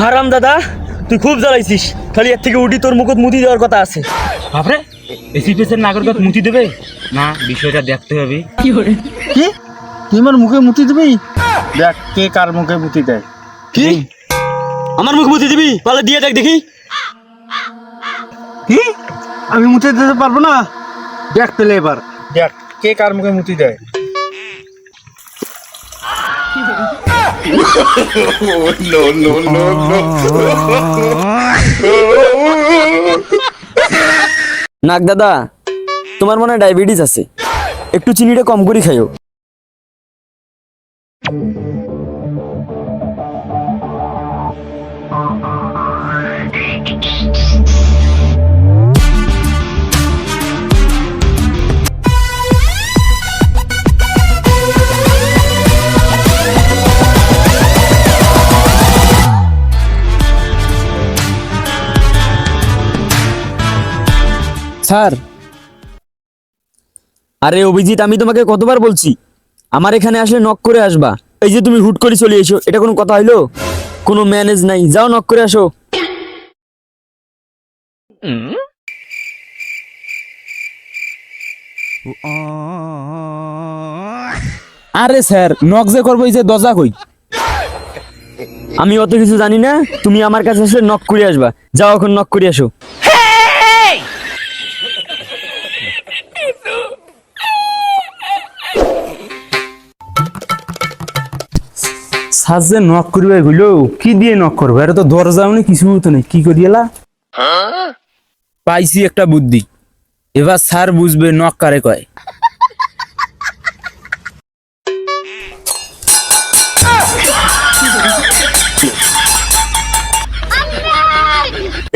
হারাম দাদা তুই খুব জ্বালাইছিস। খালি এর থেকে উঠি তোর মুখত মুতি দেওয়ার কথা আছে। বাপরে এসি পেসের নাগরিকত মুতি দেবে? না বিষয়টা দেখতে হবে। কি তুই আমার মুখে মুতি দিবি? দেখ কে কার মুখে মুতি দেয়। কি? আমার মুখে মুতি দিবি? পালে দিয়ে দেখ দেখি। কি? আমি মুতে দিতে পারব না? দেখ পেলে এবার। দেখ কে কার মুখে মুতি দেয়। নাক দাদা তোমার মনে হয় ডায়াবেটিস আছে একটু চিনিটা কম করে খাইও স্যার। আরে অভিজিৎ, আমি তোমাকে কতবার বলছি? আমার এখানে আসলে নক করে আসবা। এই যে তুমি হুট করে চলে এসো, এটা কোনো কথা হইল? কোনো ম্যানেজ নাই। যাও নক করে আসো। আরে স্যার নক যে করব এই যে দরজা কই? আমি অত কিছু জানি না, তুমি আমার কাছে আসলে নক করে আসবা। যাও এখন নক করে আসো। যে নক করবে গইলো। কি দিয়ে নক করব? এটা তো দরজাও নেই কিছু তো নেই। কি করি এলা? পাইছি একটা বুদ্ধি। এবার স্যার বুঝবে নক কারে কয়।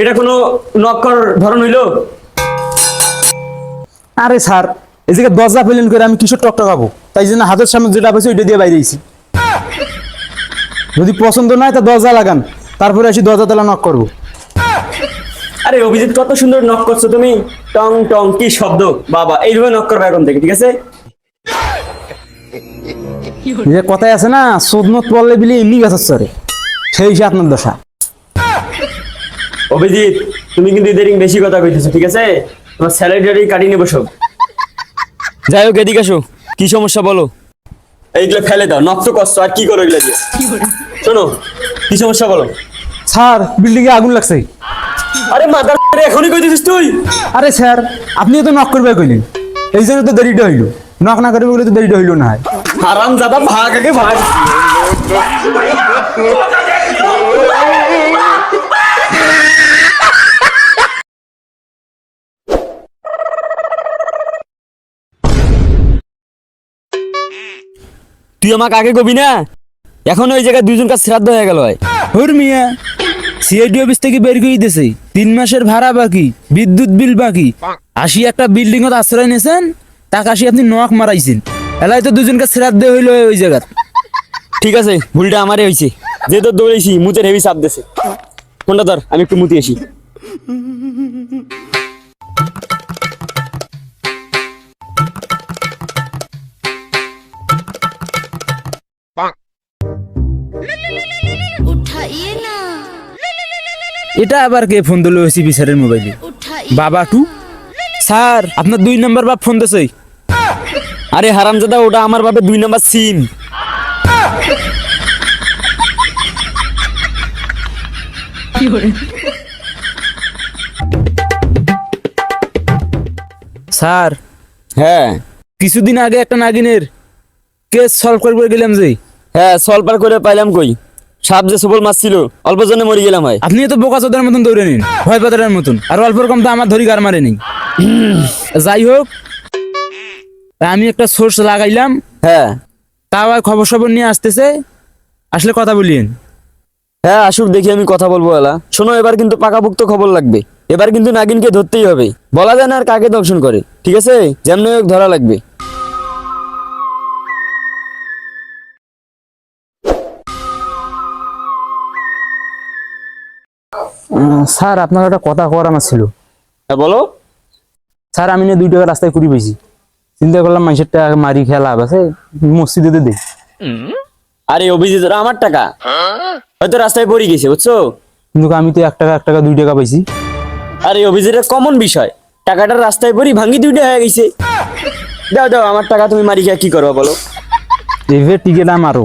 এটা কোনো নক করার ধরন হইল? আরে স্যার এই জায়গায় দরজা পেলেন করে আমি কিশোর টক টকাবো তাই জন্য হাতের সামনে যেটা পেয়েছি ওইটা দিয়ে বাইরে আইছি। যদি পছন্দ নয় তা দরজা লাগান। তারপরে আসি দরজা তালা নক করব। আরে অভিজিৎ কত সুন্দর নক করছ তুমি। টং টং কি শব্দ। বাবা এইভাবে নক করবে এখন থেকে ঠিক আছে? এই যে কথায় আছে না সোদনত পড়লে বিলি এমনি গাছের চরে সেই সে আপনার দশা। অভিজিৎ তুমি কিন্তু ইদারিং বেশি কথা কইতেছো ঠিক আছে? তোমার স্যালারি কাটিয়ে নেব সব যাই হোক এদিকে আসো। কি সমস্যা বলো? এইগুলো ফেলে দাও নক্স কষ্ট করছ আর কি করো এগুলো দিয়ে? শোনো কি সমস্যা বলো? স্যার বিল্ডিং এ আগুন লাগছে। আরে মাদার এখনই দিছিস তুই? আরে স্যার আপনি তো নক করবে কইলেন। এই জন্য তো দেরিটা হইল। নক না করবে বলে তো দেরিটা হইল না। হারাম দাদা ভাগ আগে ভাগ। তুই আমাকে আগে কবি না? এখন ওই জায়গায় দুইজন কাজ শ্রাদ্ধ হয়ে গেল হয় হুর মিয়া সিআইডি অফিস থেকে বের করে দিয়েছে তিন মাসের ভাড়া বাকি বিদ্যুৎ বিল বাকি। আসি একটা বিল্ডিং এর আশ্রয় নিয়েছেন টাকা আসি আপনি নক মারাইছেন। এলাই তো দুজনকে শ্রাদ্ধ হইল ওই জায়গা ঠিক আছে ভুলটা আমারই হয়েছে যে তোর দৌড়েছি মুতের হেভি চাপ দেছে। কোনটা ধর আমি একটু মুতি আসি। এটা আবার কে ফোন দিল হয়েছি বিচারের মোবাইলে? বাবা টু? স্যার আপনার দুই নাম্বার বাপ ফোন দিছে। আরে হারামজাদা ওটা আমার বাপের দুই নাম্বার সিম। স্যার হ্যাঁ। কিছুদিন আগে একটা নাগিনের কেস সলভ করবে গেলাম যে। হ্যাঁ সলভ করে পাইলাম কই? সাপ যে সবল মাছ ছিল অল্প জনে মরে গেলাম হয় আপনি তো বোকা চোদার মতন দৌড়ে নিন ভয় পাতারের মতন। আর অল্প কম তো আমার ধরি গার মারে নেই যাই হোক আমি একটা সোর্স লাগাইলাম। হ্যাঁ। তাও আর খবর সবর নিয়ে আসতেছে। আসলে কথা বলিয়েন। হ্যাঁ আসুক দেখি আমি কথা বলব এলা। শোনো এবার কিন্তু পাকাপুক্ত খবর লাগবে। এবার কিন্তু নাগিনকে ধরতেই হবে। বলা যায় না আর কাকে দর্শন করে ঠিক আছে? যেমন হোক ধরা লাগবে। স্যার আপনার একটা কথা করার আমার ছিল। হ্যাঁ বলো। স্যার আমি না দুই টাকা রাস্তায় কুড়ি পেয়েছি চিন্তা করলাম মানুষের টাকা মারি খেলা আছে মসজিদে দেই আরে অভিজিৎ ওরা আমার টাকা? হয়তো রাস্তায় পড়ে গেছে বুঝছ? কিন্তু আমি তো এক টাকা এক টাকা দুই টাকা পাইছি। আর এই অভিযোগের কমন বিষয়। টাকাটা রাস্তায় পড়ি ভাঙ্গি দুইটা হয়ে গেছে। দাও দাও আমার টাকা তুমি মারি খেয়ে কি করবা বলো। এইভাবে টিকিট আমারও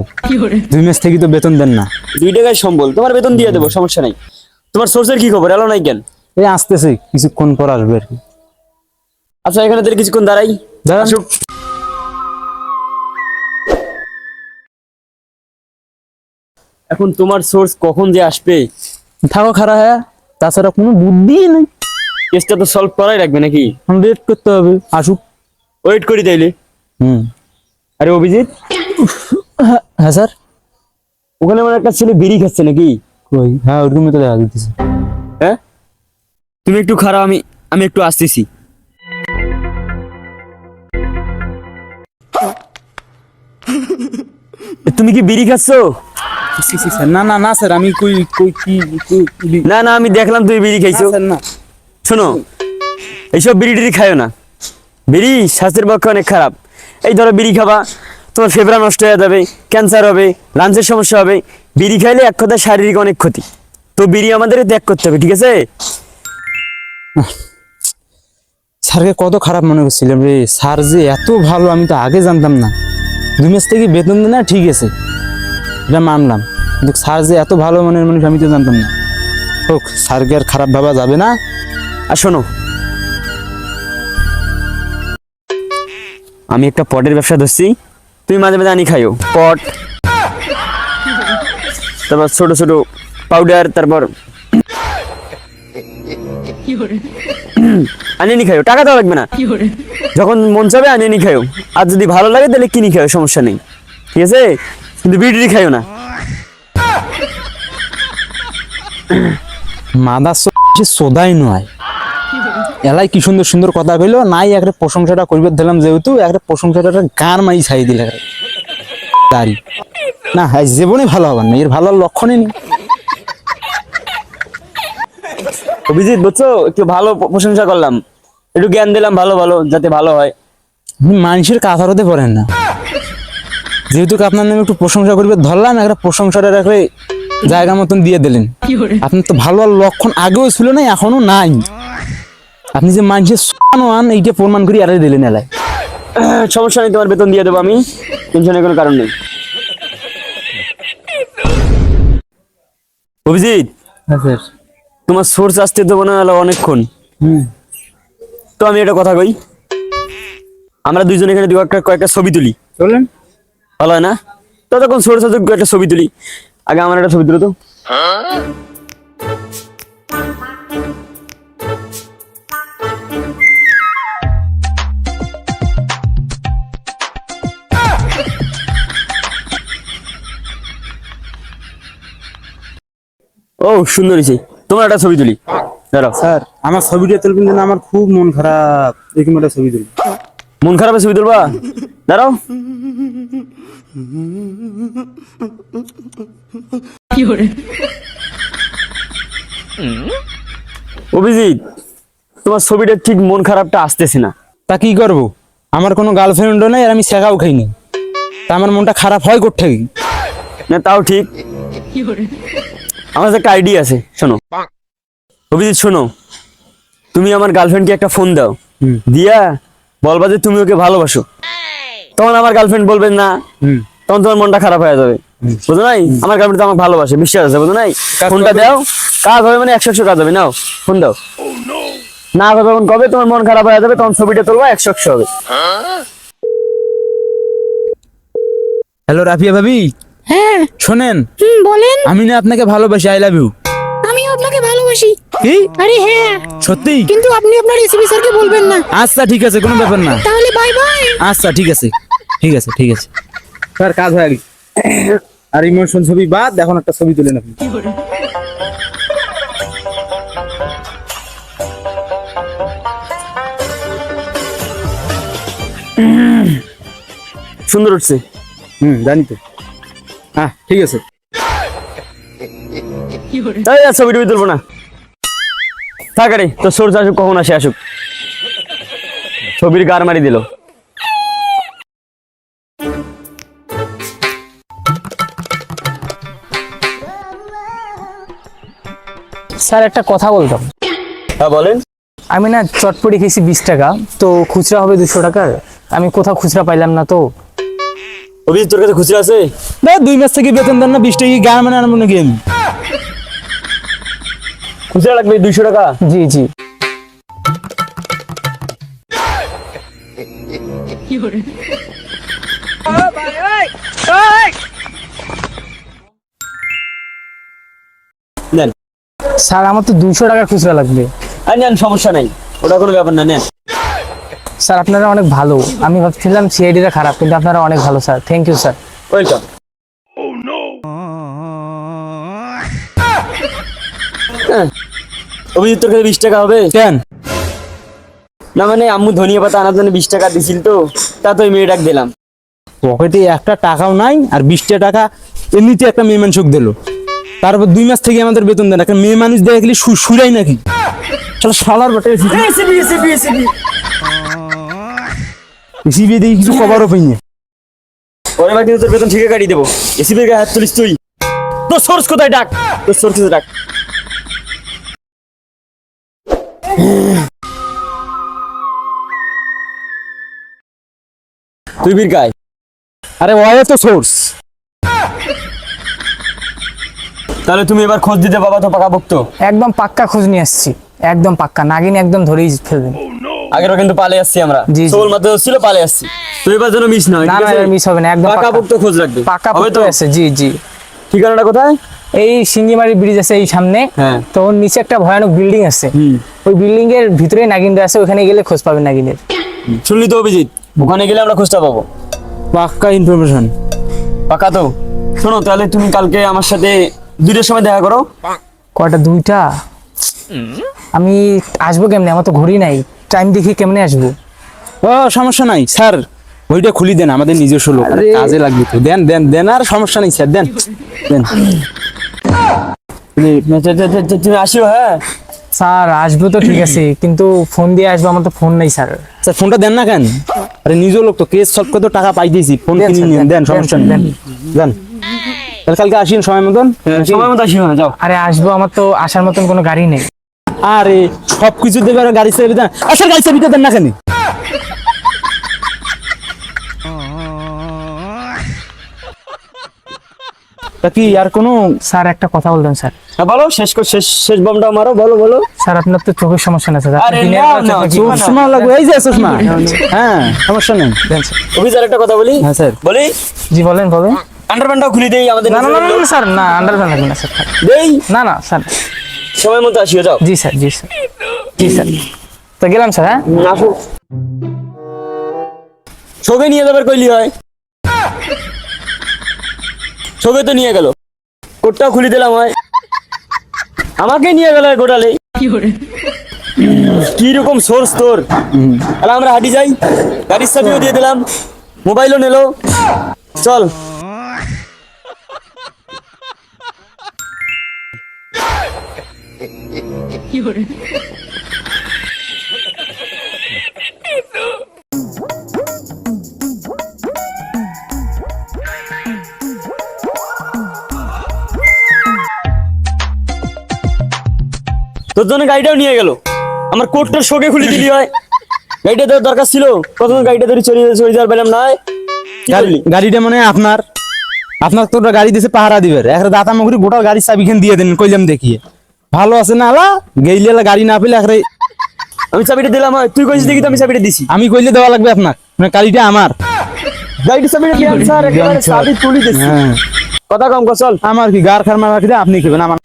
দুই মাস থেকে তো বেতন দেন না। দুই টাকায় সম্বল তোমার বেতন দিয়ে দেবো সমস্যা নাই। তোমার সোর্সের কি খবর? এলো নাই কেন? এই আসতেছে কিছুক্ষণ পর আসবে আর কি। আচ্ছা এখানে তাহলে কিছুক্ষণ দাঁড়াই। আসুক। এখন তোমার সোর্স কখন যে আসবে? থাকো খারাপ হ্যাঁ তাছাড়া কোনো বুদ্ধি নেই। কেসটা তো সলভ করাই রাখবে নাকি? ওয়েট করতে হবে আসুক। ওয়েট করি তাইলে। হুম। আরে অভিজিৎ। হ্যাঁ হ্যাঁ স্যার। ওখানে আমার একটা ছেলে বিড়ি খাচ্ছে নাকি? কই? হ্যাঁ ওরকমই তো দেখা দিতেছে হ্যাঁ? তুমি একটু খারাপ আমি আমি একটু আসতেছি। তুমি কি বিড়ি খাচ্ছো? না না না স্যার আমি কই কই কি না না আমি দেখলাম তুমি বিড়ি খাইছো। না। শোনো এইসব বিড়ি টিড়ি খাইও না। বিড়ি স্বাস্থ্যের পক্ষে অনেক খারাপ। এই ধরো বিড়ি খাবা তোমার ফেবরা নষ্ট হয়ে যাবে ক্যান্সার হবে লাঞ্চের সমস্যা হবে বিড়ি খাইলে এক কথায় শারীরিক অনেক ক্ষতি। তো বিড়ি আমাদের ত্যাগ করতে হবে ঠিক আছে? স্যারকে কত খারাপ মনে করছিলাম রে। স্যার যে এত ভালো আমি তো আগে জানতাম না। দুই মাস থেকে বেতন দেয় না ঠিক আছে। এটা মানলাম। কিন্তু স্যার যে এত ভালো মনের মানুষ আমি তো জানতাম না। হোক স্যারকে আর খারাপ ভাবা যাবে না। আর শোনো। আমি একটা পটের ব্যবসা ধরছি। তুমি মাঝে মাঝে আনি খাইও। পট। তারপর ছোট ছোট পাউডার তারপর আনি নি খাইও। টাকা দেওয়া লাগবে না। যখন মন চাবে আনি নি খাইও। আর যদি ভালো লাগে তাহলে কিনি খাইও, সমস্যা নেই। ঠিক আছে? কিন্তু বিড়ি খাইও না। মাদা সে সোদাই নয়। এলাই কি সুন্দর সুন্দর কথা কইলো নাই একটা প্রশংসাটা করবে দিলাম যেহেতু একটা প্রশংসাটা গান মাই ছাই দিলে। তারি না হ্যাঁ জীবনে ভালো হবার না এর ভালো লক্ষণই নেই। অভিজিৎ বুঝছ? একটু ভালো প্রশংসা করলাম। একটু জ্ঞান দিলাম ভালো ভালো যাতে ভালো হয়। মানুষের কাতার হতে পারেন না। যেহেতু আপনার নামে একটু প্রশংসা করবে ধরলাম একটা প্রশংসাটা একটা জায়গা মতন দিয়ে দিলেন। আপনার তো ভালো আর লক্ষণ আগেও ছিল না এখনও নাই। আপনি যে মানুষের আন এইটা প্রমাণ করি আরে দিলেন এলায় সমস্যা নেই তোমার বেতন দিয়ে দেবো আমি। টেনশনের কোনো কারণ নেই। অভিজিৎ হ্যাঁ স্যার। তোমার সোর্স আসতে দেবো না হলো অনেকক্ষণ। তো আমি একটা কথা কই। আমরা দুইজন এখানে দু একটা কয়েকটা ছবি তুলি। চলেন। ভালো হয় না? ততক্ষণ সোর্স আসুক একটা ছবি তুলি। আগে আমার একটা ছবি তুলো তো। ও সুন্দর হয়েছে। তোমার একটা ছবি তুলি। দাঁড়াও স্যার আমার ছবিটা তুলবেন যেন আমার খুব মন খারাপ। এরকম একটা ছবি তুলি মন খারাপে ছবি তুলবা? দাঁড়াও অভিজিৎ তোমার ছবিটা ঠিক মন খারাপটা আসতেছে না। তা কি করব? আমার কোনো গার্লফ্রেন্ডও নেই আর আমি শেখাও খাইনি। তা আমার মনটা খারাপ হয় থেকে না তাও ঠিক। আমার একটা আইডিয়া আছে শোনো। অভিজিৎ শোনো। তুমি আমার গার্লফ্রেন্ডকে একটা ফোন দাও। দিয়া বলবা যে তুমি ওকে ভালোবাসো। তখন আমার গার্লফ্রেন্ড বলবে না। তখন তোমার মনটা খারাপ হয়ে যাবে। বুঝো নাই? আমার গার্লফ্রেন্ড তো আমাকে ভালোবাসে বিশ্বাস আছে বুঝো নাই? ফোনটা দাও। কাজ হবে মানে একশো একশো কাজ হবে নাও ফোন দাও। না হবে তখন কবে? তোমার মন খারাপ হয়ে যাবে তখন ছবিটা তুলবা একশো একশো হবে। হ্যালো রাফিয়া ভাবি। হ্যাঁ। শোনেন। হুম বলেন। আমি না আপনাকে ভালোবাসি আই লাভ ইউ আমিও আপনাকে ভালোবাসি। কি? আরে হ্যাঁ। সত্যি? কিন্তু আপনি আপনার রেসিপি স্যারকে বলবেন না। আচ্ছা ঠিক আছে কোনো ব্যাপার না। তাহলে বাই বাই আচ্ছা ঠিক আছে। ঠিক আছে ঠিক আছে। স্যার কাজ হয়ে গেছে। আর ইমোশন ছবি বাদ এখন একটা ছবি তুলেন আপনি সুন্দর উঠছে। হুম জানি তো। হ্যাঁ ঠিক আছে। এই ছবি তুলবো না। থাক রে তো সোর্স আসুক কখন আসে আসুক। ছবির গার মারি দিল। স্যার একটা কথা বলতাম। হ্যাঁ বলেন। আমি না চটপটি খেয়েছি বিশ টাকা তো খুচরা হবে দুশো টাকার। আমি কোথাও খুচরা পাইলাম না তো। অভিজিৎ তোর কাছে খুচরা আছে? না দুই মাস থেকে বেতন দেন না বিশ টাকা গান মানে আনব নাকি আমি? খুচরা লাগবে দুইশো টাকা? জি জি। নেন। স্যার আমার তো দুশো টাকার খুচরা লাগবে। আর নেন সমস্যা নাই। ওটা কোনো ব্যাপার না নেন। স্যার আপনারা অনেক ভালো। আমি ভাবছিলাম সিআইডিটা খারাপ কিন্তু আপনারা অনেক ভালো sir. Thank you sir. Welcome. Abhijit তোর কাছে বিশ টাকা হবে? কেন? না মানে আম্মু ধনিয়া পাতা আনার জন্য বিশ টাকা দিছিল তো তা তো ওই মেয়েটাকে দিলাম। পকেটে একটা টাকাও নাই আর বিশটা টাকা এমনিতে একটা মেয়ে মানুষ দিল। তারপর দুই মাস থেকে আমাদের বেতন দেন একটা মেয়ে মানুষ দেখলি সুরাই নাকি। চলো শালার বটে কিছু কভারও পাইনি পরের বার কিন্তু তোর বেতন ঠিকই কাটিয়ে দেবো। এসিবির গায়ে হাত তুলিস তুই। তোর সোর্স কোথায় ডাক? তোর সোর্স কোথায় ডাক? তুই বীর গায়। আরে ওয়ে তো সোর্স। তাহলে তুমি এবার খোঁজ দিতে বাবা তো পাকা বকতো একদম পাক্কা খোঁজ নিয়ে আসছি। একদম পাক্কা। নাগিন একদম ধরেই ফেলবেন আগেরও কিন্তু পালে আসছি আমরা। সোল মাত্র ছিল পালে আসছি। তো এবার যেন মিস না হয় না না মিস হবে না একদম পাকা পাক্কা বকতো খোঁজ রাখবে। তো? পুক্ত আছে জি জি। ঠিকানাটা কোথায়? এই সিঙ্গিমারি ব্রিজ আছে এই সামনে। হ্যাঁ। তো ওর নিচে একটা ভয়ানক বিল্ডিং আছে। ওই বিল্ডিং এর ভিতরে নাগিনটা আছে ওখানে গেলে খোঁজ পাবেন নাগিনের। শুনলি তো অভিজিৎ ওখানে গেলে আমরা খোঁজটা পাবো। পাক্কা ইনফরমেশন। পাকা তো? শোনো তাহলে তুমি কালকে আমার সাথে দুইটার সময় দেখা করো। কয়টা দুইটা? আমি আসব কেমনে? আমার তো ঘড়ি নাই। টাইম দেখি কেমনে আসব? ও সমস্যা নাই স্যার। ওইটা খুলি দেন আমাদের নিজস্ব লোক। কাজে লাগবে তো। দেন দেন দেন আর সমস্যা নেই স্যার দেন। দেন। তুমি আসিও হ্যাঁ। স্যার আসব তো ঠিক আছে। কিন্তু ফোন দিয়ে আসব আমার তো ফোন নাই স্যার। স্যার ফোনটা দেন না কেন? আরে নিজের লোক তো কেস সলভ করে তো টাকা পাইতেছি। ফোন দেন, কিনে নিন দেন, সমস্যা নেই। দেন। তাহলে কালকে আসিন সময় মতন? সময় মতো আসিও হ্যাঁ যাও। আরে আসব আমার তো আসার মতন কোনো গাড়ি নেই। আরে সব কিছু দেবে আর গাড়ি চাবি দেন। আচ্ছা গাড়ি চাবিটা দেন না কেন? কি আর কোনো স্যার একটা কথা বলতেন স্যার। হ্যাঁ বলো শেষ কর শেষ শেষ বমটা মারো বলো বলো। স্যার আপনার তো চোখের সমস্যা না স্যার। আরে চোখ চশমা লাগবে। এই যে চশমা। হ্যাঁ সমস্যা নেই। স্যার। একটা কথা বলি। হ্যাঁ স্যার। বলি? জি বলেন বলেন। আন্ডারপ্যান্টটাও খুলে দেই আমাদের না না না না। না, স্যার না আন্ডারপ্যান্ট লাগবে না স্যার। দেই? না না স্যার। সময় মতো আসিও যাও। জি স্যার জি স্যার। জি স্যার। তো গেলাম স্যার হ্যাঁ? আসো। সবে নিয়ে যাবার কইলি হয়। সবে তো নিয়ে গেল। কোটটাও খুলে দিলাম হয়। আমাকে নিয়ে গেল গোটালে কি রকম সোর্স তোর। তাহলে আমরা হাঁটি যাই। গাড়ির চাবিও দিয়ে দিলাম। মোবাইলও নিলো। চল। তোর জন্য গাড়িটাও নিয়ে গেল। আমার কোটটার শোকে খুলে দিলি হয়। গাড়িটা তোর দরকার ছিল। প্রথমে গাড়িটা ধরে চলে চলে যাওয়ার পেলাম না? গাড়িটা মানে আপনার। আপনার তো ওটা গাড়ি দিছে পাহারা দিবে। একটা দাতা মুখরি গোটা গাড়ির চাবিখান দিয়ে দেন কইলাম দেখিয়ে। ভালো আছে না আলা? গেইলে গাড়ি না পেলে একটা আমি চাবিটা দিলাম তুই কইছিস দেখি তো আমি চাবিটা দিছি। আমি কইলে দেওয়া লাগবে আপনার। মানে গাড়িটা আমার। গাড়িটা চাবিটা দিলাম স্যার একেবারে চাবি তুলি দিছি। হ্যাঁ। কথা কম চল। আমার কি গার খার মারা খেতে আপনি খেবেন আমার।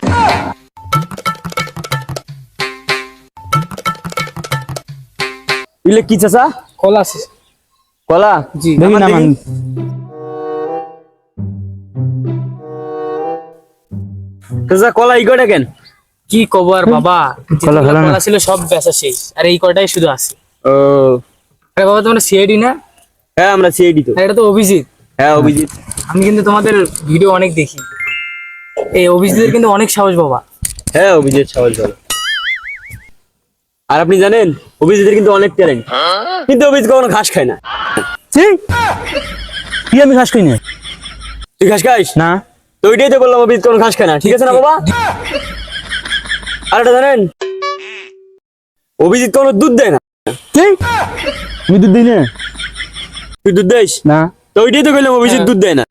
ইলে কি চাচা? কল আছে। কলা? জি। দেখি না মান চাচা কলা ই কেন? কি কব আর বাবা? কলা ছিল সব বেচা শেষ। আর এই কটাই শুধু আছে? ও। আরে বাবা তোমরা সিআইডি না? হ্যাঁ আমরা সিআইডি তো। এটা তো অভিজিৎ। হ্যাঁ অভিজিৎ। আমি কিন্তু তোমাদের ভিডিও অনেক দেখি। এই অভিজিতের কিন্তু অনেক সাহস বাবা। হ্যাঁ অভিজিৎ সাহস ভালো আর আপনি জানেন অভিজিতের কিন্তু অনেক ট্যালেন্ট কিন্তু অভিজিৎ কখনো ঘাস খায় না! কি আমি ঘাস খাই না? তুই ঘাস খাইস না। তো ওইটাই তো বললাম অভিজিৎ কোনো ঘাস খায় না। ঠিক আছে না বাবা? আর এটা জানেন? অভিজিৎ কোনো দুধ দেয় না। কি? দুধ দিই না। তুই দুধ দিস না। তো ওইটাই তো কইলাম অভিজিৎ দুধ দেয় না।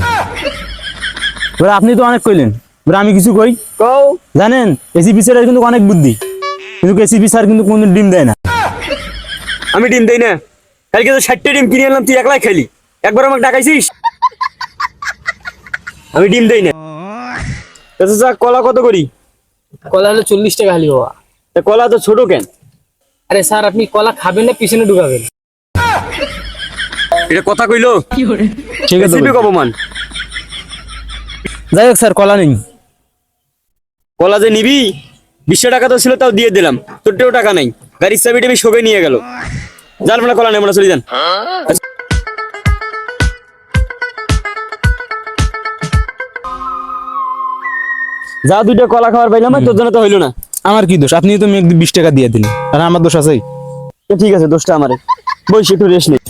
এবার আপনি তো অনেক কইলেন। এবার আমি কিছু কই। কও। জানেন এসিপি স্যারের কিন্তু অনেক বুদ্ধি। কিন্তু এসিপি স্যার কিন্তু কোনদিন ডিম দেয় না। আমি ডিম দেই না। কালকে তো ষাটটা ডিম কিনে আনলাম তুই একলাই খেলি একবার আমাকে ডাকাইছিস? আমি ডিম দেই না। কলা কত করি? কলা হলো চল্লিশ টাকা খালি বাবা। তা কলা তো ছোট কেন? আরে স্যার আপনি কলা খাবেন না পিছনে ঢুকাবেন। এটা কথা কইলো? ঠিক আছে রেসিপি কব মান। যাই হোক স্যার কলা নেই কলা যে নিবি বিশশো টাকা তো ছিল তাও দিয়ে দিলাম। তোরটেও টাকা নাই। গাড়ির চাবি টাবি শোকে নিয়ে গেল। জান মানে কলা নেই মানে চলে যান। যা দুইটা কলা খাবার পাইলাম তোর জন্য তো হইল না। আমার কি দোষ? আপনি তো মেঘ বিশ টাকা দিয়ে দিলেন। আর আমার দোষ আছে তো ঠিক আছে দোষটা আমারে বসে একটু রেস্ট নেই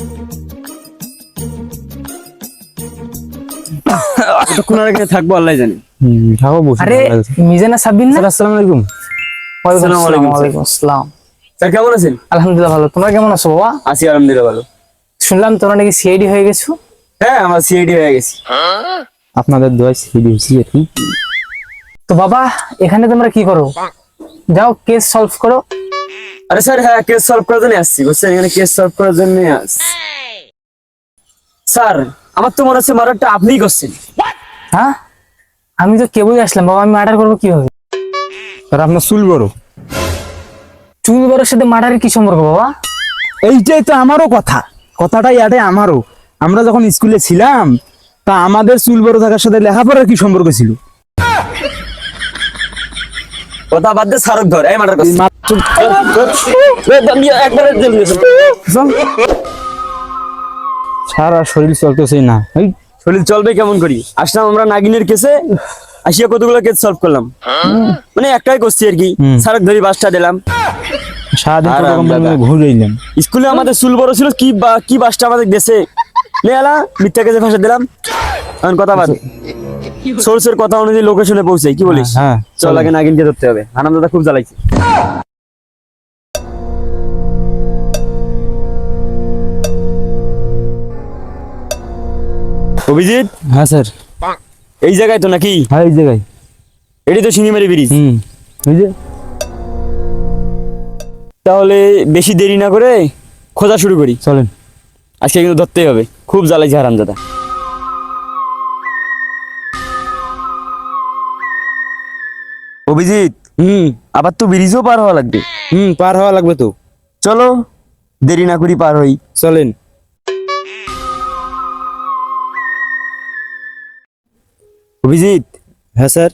কতক্ষণ আর এখানে থাকব আল্লাহ জানে। হুম থাকো বসে আরে মিজানা সাবিন না? স্যার আসসালামু আলাইকুম। আসসালামু আলাইকুম, ওয়ালাইকুম আসসালাম। স্যার কেমন আছেন? আলহামদুলিল্লাহ ভালো। তোমরা কেমন আছো বাবা? আছি আলহামদুলিল্লাহ ভালো। শুনলাম তোমরা নাকি সিআইডি হয়ে গেছো। হ্যাঁ আমার সিআইডি হয়ে গেছি। আপনাদের দোয়া সিডি হয়েছি আর কি? তো বাবা এখানে তোমরা কি করো? যাও কেস সলভ করো। আরে স্যার হ্যাঁ কেস সলভ করার জন্য আসছি বুঝছেন? এখানে কেস সলভ করার জন্য আসছি। স্যার আমার তো মনে হচ্ছে মার্ডারটা আপনিই করছেন। হ্যাঁ? আমি তো কেবলই আসলাম। বাবা আমি মার্ডার করব কীভাবে? স্যার আপনার চুল বড়। চুল বড়ের সাথে মার্ডারের কি সম্পর্ক বাবা? এইটাই তো আমারও কথা। কথাটাই আরে আমারও। আমরা যখন স্কুলে ছিলাম তা আমাদের চুল বড় থাকার সাথে লেখাপড়ার কি সম্পর্ক ছিল? কথা বাদ সারক ধর এই একবারে জেল সারা শরীর চলতেছে না। শরীর চলবে কেমন করি? আসলাম আমরা নাগিনের কেসে আসিয়া কতগুলো কেস সলভ করলাম। মানে একটাই করছি আর কি সারক ধরি বাসটা দিলাম। সারাদিন আরাম ঘুরে এলাম? স্কুলে আমাদের চুল বড় ছিল কি বা কি বাসটা আমাদের দেশে নেলা মিথ্যা কেসে ফাঁসে দিলাম। এখন কথা বাদ। সোর্সের কথা অনুযায়ী লোকেশনে পৌঁছাই কি বলিস? হ্যাঁ চল আগে নাগিনকে ধরতে হবে। আনন্দ দাদা খুব জ্বালাইছে। অভিজিৎ? হ্যাঁ স্যার। এই জায়গায় তো নাকি? হ্যাঁ এই জায়গায়। এটি তো শিঙিমারি ব্রিজ। হুম। ওই যে। তাহলে বেশি দেরি না করে খোঁজা শুরু করি। চলেন। আজকে কিন্তু ধরতেই হবে। খুব জ্বালাইছে হারামজাদা অভিজিৎ? হুম। আবার তো ব্রিজও পার হওয়া লাগবে। হুম পার হওয়া লাগবে তো। চলো দেরি না করি পার হই। চলেন। অভিজিৎ? হ্যাঁ স্যার।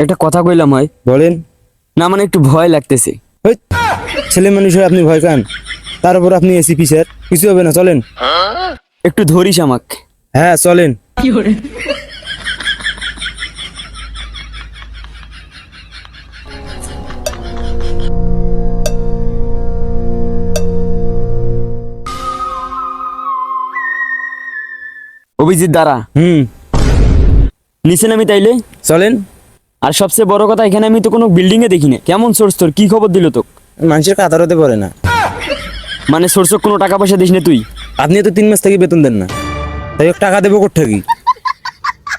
একটা কথা কইলাম হয়। বলেন। না মানে একটু ভয় লাগতেছে। ছেলে মানুষ আপনি ভয় খান। তার উপর আপনি এসিপি স্যার। কিছু হবে না চলেন। একটু ধরিস আমাকে। হ্যাঁ চলেন। অভিজিৎ দ্বারা হুম। নিচে নামি তাইলে? চলেন। আর সবচেয়ে বড় কথা এখানে আমি তো কোনো বিল্ডিং এ দেখি না। কেমন সোর্স তোর? কি খবর দিল তো মানুষের কাতার হতে পারে না। মানে সোর্স কোনো টাকা পয়সা দিস না তুই? আপনি তো তিন মাস থেকে বেতন দেন না। তাই টাকা দেবো কোথা কি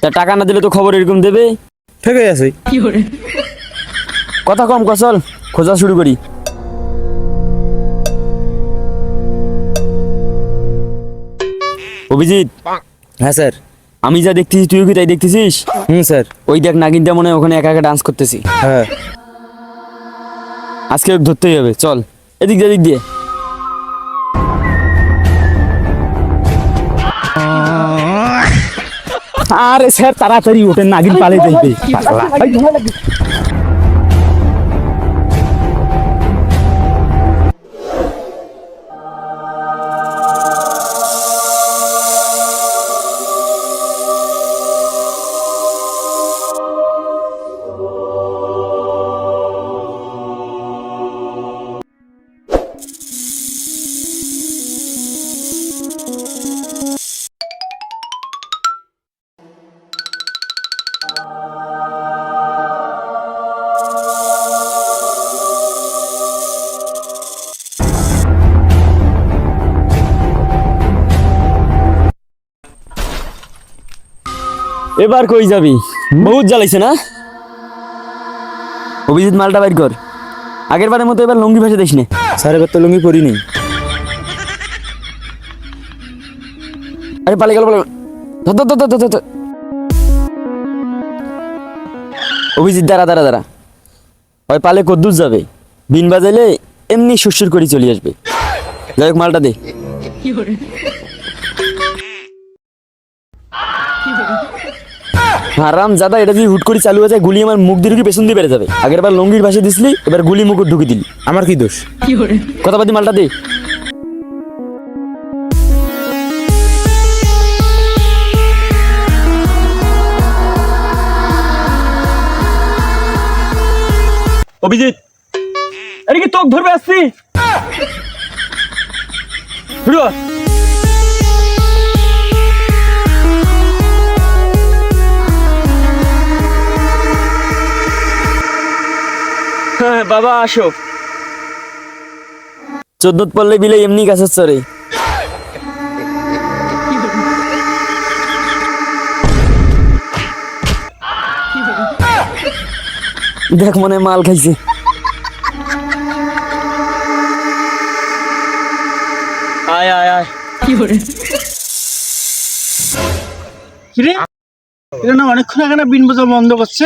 তা টাকা না দিলে তো খবর এরকম দেবে? ঠিকই আছে কথা কম কর চল খোঁজা শুরু করি। অভিজিৎ। হ্যাঁ স্যার। আমি যা দেখতেছি তুইও কি তাই দেখতেছিস? হুম স্যার। ওই দেখ নাগিনটা মনে হয় ওখানে একা একা ডান্স করতেছি। হ্যাঁ। আজকে ওকে ধরতেই হবে চল। এদিক দিয়ে এদিক দিয়ে। আরে স্যার তাড়াতাড়ি ওঠেন নাগিন পালে। দেখবে এবার কই যাবি? বহুত জ্বালাইছে না? অভিজিৎ মালটা বাইর কর। আগের বারের মতো এবার লুঙ্গি ভাসে দিস না। স্যার এবার তো লুঙ্গি পরিনি আরে পালে গেল পালে গেল। ধর, ধর, ধর, ধর, ধর, ধর। অভিজিৎ দাঁড়া দাঁড়া দাঁড়া। ওই পালে কদ্দুর যাবে। বিন বাজাইলে এমনি সুরসুর করে চলে আসবে। যাই হোক মালটা দে। হারাম জাদা এটা যদি হুট করে চালু হয়ে যায় গুলি আমার মুখ দিয়ে ঢুকে পেছন দিয়ে বেড়ে যাবে। আগের বার লঙ্গির ভাসে দিসলি এবার গুলি মুখ ঢুকে দিলি। আমার কি দোষ? কথাবাদি মালটা দে। অভিজিৎ! আরে কি তোক ধরবে আসছি। বাবা আসো। চোদ্দত পড়লে বিলে এমনি গাছের চরে। দেখ মনে মাল খাইছে। আয় আয় আয়। কিরে? এটা না অনেকক্ষণ এখানে বিন বোঝা বন্ধ করছে।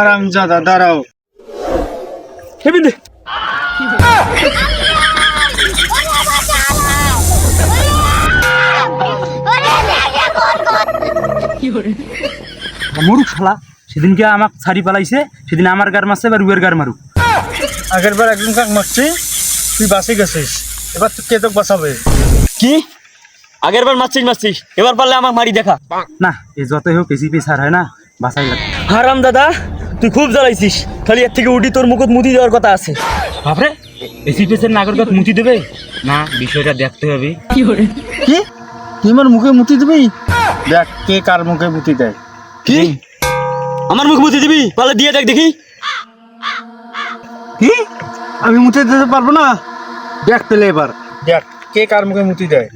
আরাম জাদা দাঁড়াও। হেবি দে। মরুক শালা সেদিনকে আমাক ছাড়ি পালাইছে সেদিন আমার গার মারছে এবার উয়ের গার মারুক। আগের বার একজন কাক মারছি তুই বাঁচে গেছিস এবার তো কে তোকে বাঁচাবে। কি? আগের বার মারছিস মারছিস এবার পারলে আমার মারি দেখা। না এ যতই হোক এসিপি স্যার হয় না বাসাই লাগে হারাম দাদা তুই খুব জ্বালাইছিস। খালি এর থেকে উঠি তোর মুখত মুতি দেওয়ার কথা আছে। বাপরে এসিপি স্যার নাগরিকত মুতি দেবে? না বিষয়টা দেখতে হবে। কি তুই আমার মুখে মুতি দিবি? দেখ কে কার মুখে মুতি দেয়। কি? আমার মুখে মুতি দিবি? পালে দিয়ে দেখ দেখি। কি? আমি মুতে দিতে পারব না? দেখ পেলে এবার। দেখ কে কার মুখে মুতি দেয়।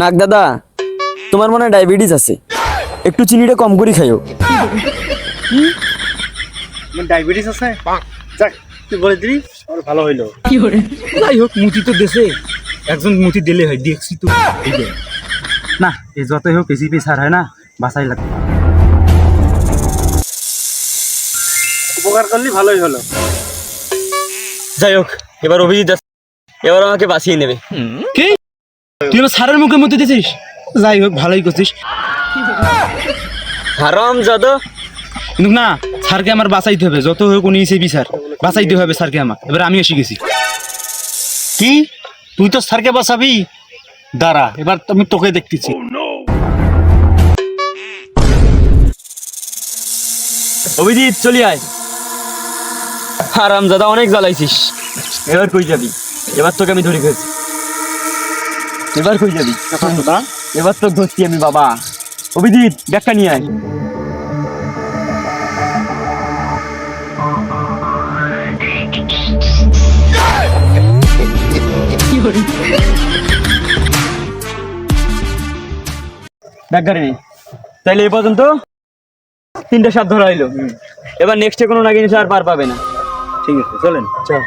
নাক দাদা তোমার মনে হয় ডায়াবেটিস আছে? একটু চিনিটা কম করে খাইও। ডায়াবেটিস আছে? যাক তুই বলে দিবি আমার ভালো হইল। যাই হোক মুতি তো দেশে। একজন মুতি দিলে হয় দেখছি তো। এই যে। না এ যতই হোক এসিপি স্যার হয় না বাসাই লাগে উপকার করলি ভালোই হলো। যাই হোক এবার অভিজিৎ এবার আমাকে বাঁচিয়ে নেবে। কি? তুই আমার স্যারের মুখে মুতি দিছিস যাই হোক ভালোই করছিস। হারাম যাদা কিন্তু না স্যারকে আমার বাঁচাইতে হবে। যত হোক উনি এসিপি স্যার। বাঁচাইতে হবে স্যারকে আমার। এবার আমি এসে গেছি কি? তুই তো স্যারকে বাঁচাবি? দাঁড়া এবার আমি তোকে দেখতেছি। অভিজিৎ চলি আয়। হারাম দাদা অনেক জ্বালাইছিস। এবার কই যাবি? এবার তোকে আমি ধরে ফেলছি। এবার কই যাবি? এবার তো ধরছি আমি বাবা। অভিজিৎ ব্যাখ্যা নিয়ে আয়। তাইলে এই পর্যন্ত তিনটা সাত ধরা হইল। এবার নেক্সটে কোনো নাগিন আর পার পাবে না। ঠিক আছে চলেন। চল।